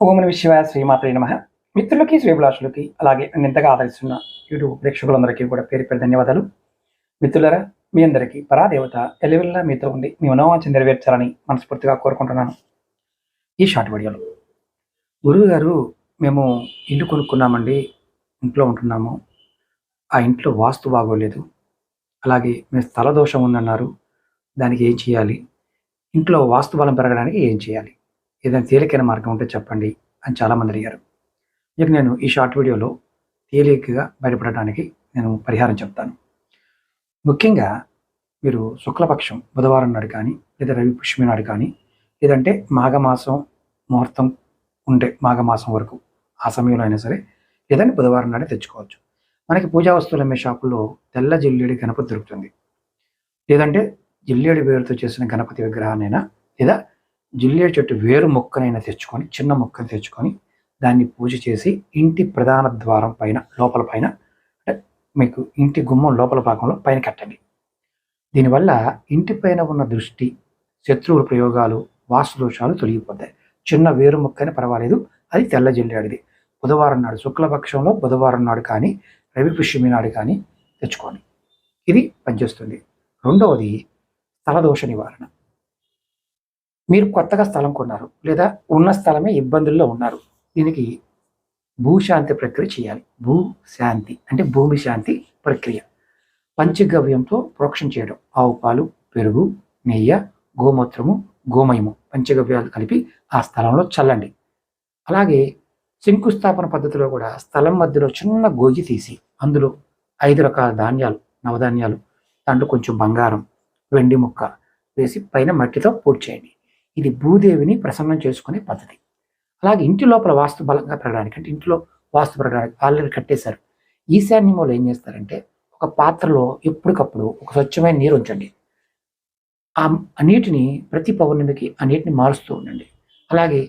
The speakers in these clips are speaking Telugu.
ఓం నమ శివాయ శ్రీమాత్రే నమ. మిత్రులకి శ్రీభిలాషులకి అలాగే నింతగా ఆదరిస్తున్న యూట్యూబ్ ప్రేక్షకులందరికీ కూడా పేరు పేరు ధన్యవాదాలు. మిత్రులరా మీ అందరికీ పరాదేవత ఎలివెల్లా మీతో ఉండి మీ మనోవాంఛ నెరవేర్చాలని మనస్ఫూర్తిగా కోరుకుంటున్నాను. ఈ షార్ట్ వీడియోలో. గురువు గారు మేము ఇల్లు కొనుక్కున్నామండి ఇంట్లో ఉంటున్నాము. ఆ ఇంట్లో వాస్తు బాగోలేదు. అలాగే మేము స్థల దోషం ఉందన్నారు. దానికి ఏం చేయాలి? ఇంట్లో వాస్తు బలం పెరగడానికి ఏం చేయాలి? ఏదైనా తేలికైన మార్గం ఉంటే చెప్పండి అని చాలామంది అడిగారు. ఇక నేను ఈ షార్ట్ వీడియోలో తేలికగా బయటపడటానికి నేను పరిహారం చెప్తాను. ముఖ్యంగా మీరు శుక్లపక్షం బుధవారం నాడు కానీ లేదా రవి పుష్మి నాడు కానీ లేదంటే మాఘమాసం ముహూర్తం ఉండే మాఘమాసం వరకు ఆ సమయంలో అయినా సరే లేదంటే బుధవారం నాడే తెచ్చుకోవచ్చు. మనకి పూజా వస్తువులు అమ్మే షాపుల్లో తెల్ల జిల్లేడి గణపతి దొరుకుతుంది. లేదంటే జిల్లేడి వేరుతో చేసిన గణపతి విగ్రహాన్నైనా లేదా జిల్లేడు చెట్టు వేరు మొక్కనైనా తెచ్చుకొని చిన్న మొక్కను తెచ్చుకొని దాన్ని పూజ చేసి ఇంటి ప్రధాన ద్వారం పైన లోపల పైన అంటే మీకు ఇంటి గుమ్మం లోపల భాగంలో పైన కట్టండి. దీనివల్ల ఇంటి పైన ఉన్న దృష్టి శత్రువుల ప్రయోగాలు వాస్తు దోషాలు తొలగిపోతాయి. చిన్న వేరు మొక్కని పర్వాలేదు అది తెల్ల జిల్లేడిది బుధవారం నాడు శుక్లపక్షంలో బుధవారం నాడు కానీ రవి పుష్యమి నాడు కానీ తెచ్చుకోండి. ఇది పనిచేస్తుంది. రెండవది స్థలదోష నివారణ. మీరు కొత్తగా స్థలం కొన్నారు లేదా ఉన్న స్థలమే ఇబ్బందుల్లో ఉన్నారు. దీనికి భూశాంతి ప్రక్రియ చేయాలి. భూ శాంతి అంటే భూమి శాంతి ప్రక్రియ. పంచగవ్యంతో ప్రోక్షణ చేయడం. ఆవు పాలు పెరుగు నెయ్యి గోమూత్రము గోమయము పంచగవ్యాలు కలిపి ఆ స్థలంలో చల్లండి. అలాగే శంకుస్థాపన పద్ధతిలో కూడా స్థలం మధ్యలో చిన్న గోజి తీసి అందులో ఐదు రకాల ధాన్యాలు నవధాన్యాలు దాంట్లో కొంచెం బంగారం వెండి ముక్క వేసి పైన మట్టితో పూర్తి చేయండి ఇది భూదేవిని ప్రసన్నం చేసుకునే పద్ధతి. అలాగే ఇంటి లోపల వాస్తు బలంగా పెరగడానికి అంటే ఇంట్లో వాస్తు పెరగడానికి ఆల్రెడీ కట్టేశారు. ఈశాన్యంలో ఏం చేస్తారంటే ఒక పాత్రలో ఎప్పటికప్పుడు ఒక స్వచ్ఛమైన నీరు ఉంచండి. ఆ ఆ నీటిని ప్రతి పౌర్ణమికి ఆ నీటిని మారుస్తూ ఉండండి. అలాగే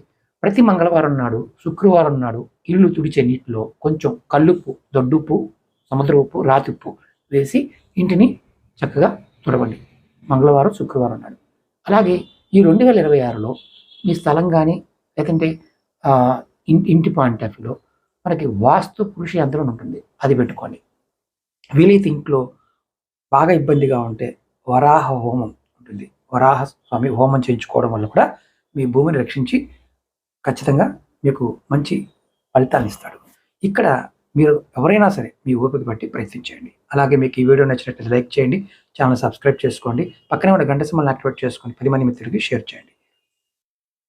ప్రతి మంగళవారం నాడు శుక్రవారం నాడు ఇల్లు తుడిచే నీటిలో కొంచెం కల్లుప్పు దొడ్డుప్పు సముద్ర ఉప్పు రాతి ఉప్పు వేసి ఇంటిని చక్కగా తుడవండి. మంగళవారం శుక్రవారం నాడు. అలాగే ఈ రెండు వేల ఇరవై ఆరులో మీ స్థలం కానీ లేదంటే ఇంటి పాయింట్ ఆఫ్ వ్యూలో మనకి వాస్తు పురుష యంత్రం ఉంటుంది. అది పెట్టుకోండి. వీలైతే ఇంట్లో బాగా ఇబ్బందిగా ఉంటే వరాహ హోమం ఉంటుంది. వరాహ స్వామి హోమం చేయించుకోవడం వల్ల కూడా మీ భూమిని రక్షించి ఖచ్చితంగా మీకు మంచి ఫలితాన్ని ఇస్తాడు. ఇక్కడ మీరు ఎవరైనా సరే మీ ఓపిక బట్టి ప్రయత్నించండి. అలాగే మీకు ఈ వీడియో నచ్చినట్లయితే లైక్ చేయండి ఛానల్ సబ్స్క్రైబ్ చేసుకోండి పక్కనే ఉన్న గంట సింబల్ని యాక్టివేట్ చేసుకొని పది మంది మిత్రులకి షేర్ చేయండి.